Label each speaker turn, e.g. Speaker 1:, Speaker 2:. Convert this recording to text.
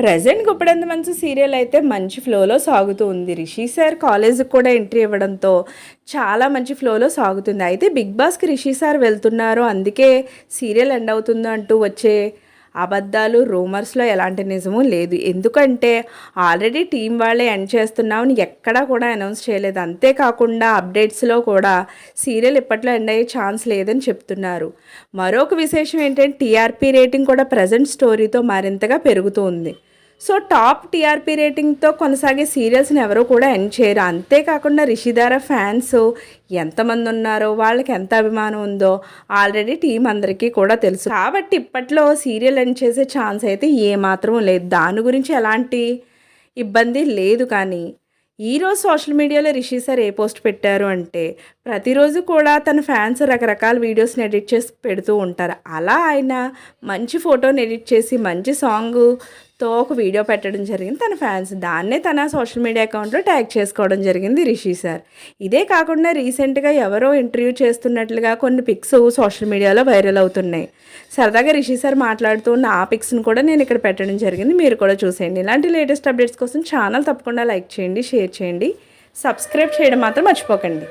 Speaker 1: Present Guppedantha మంచి serial అయితే మంచి ఫ్లోలో సాగుతూ ఉంది. రిషి సార్ కాలేజ్కి కూడా ఎంట్రీ ఇవ్వడంతో చాలా మంచి ఫ్లోలో సాగుతుంది. అయితే బిగ్ బాస్కి రిషి సార్ వెళ్తున్నారు. అందుకే సీరియల్ ఎండ్ అవుతుందో అంటూ వచ్చే అబద్ధాలు రూమర్స్లో ఎలాంటి నిజము లేదు. ఎందుకంటే ఆల్రెడీ టీం వాళ్ళే ఎండ్ చేస్తున్నామని ఎక్కడా కూడా అనౌన్స్ చేయలేదు. అంతేకాకుండా అప్డేట్స్లో కూడా సీరియల్ ఇప్పట్లో ఎండ్ అయ్యే ఛాన్స్ లేదని చెప్తున్నారు. మరొక విశేషం ఏంటంటే టీఆర్పీ రేటింగ్ కూడా ప్రజెంట్ స్టోరీతో మరింతగా పెరుగుతుంది సో టాప్ టీఆర్పీ రేటింగ్తో కొనసాగే సీరియల్స్ని ఎవరూ కూడా ఎండ్ చేయరు. అంతేకాకుండా రిషిధార ఫ్యాన్స్ ఎంతమంది ఉన్నారో వాళ్ళకి ఎంత అభిమానం ఉందో ఆల్రెడీ టీం అందరికీ కూడా తెలుసు. కాబట్టి ఇప్పట్లో సీరియల్ ఎండ్ చేసే ఛాన్స్ అయితే ఏమాత్రం లేదు. దాని గురించి ఎలాంటి ఇబ్బంది లేదు కానీ ఈరోజు సోషల్ మీడియాలో రిషి సార్ ఏ పోస్ట్ పెట్టారు అంటే ప్రతిరోజు కూడా తన ఫ్యాన్స్ రకరకాల వీడియోస్ని ఎడిట్ చేసి పెడుతూ ఉంటారు. అలా ఆయన మంచి ఫోటోని ఎడిట్ చేసి మంచి తో ఒక వీడియో పెట్టడం జరిగింది. తన ఫ్యాన్స్ దాన్నే తన సోషల్ మీడియా అకౌంట్లో ట్యాగ్ చేసుకోవడం జరిగింది రిషి సార్. ఇదే కాకుండా రీసెంట్గా ఎవరో ఇంటర్వ్యూ చేస్తున్నట్లుగా కొన్ని పిక్స్ సోషల్ మీడియాలో వైరల్ అవుతున్నాయి. సరదాగా రిషి సార్ మాట్లాడుతూ ఉన్న ఆ పిక్స్ని కూడా నేను ఇక్కడ పెట్టడం జరిగింది. మీరు కూడా చూసేయండి. ఇలాంటి లేటెస్ట్ అప్డేట్స్ కోసం ఛానల్ తప్పకుండా లైక్ చేయండి షేర్ చేయండి. సబ్స్క్రైబ్ చేయడం మాత్రం మర్చిపోకండి.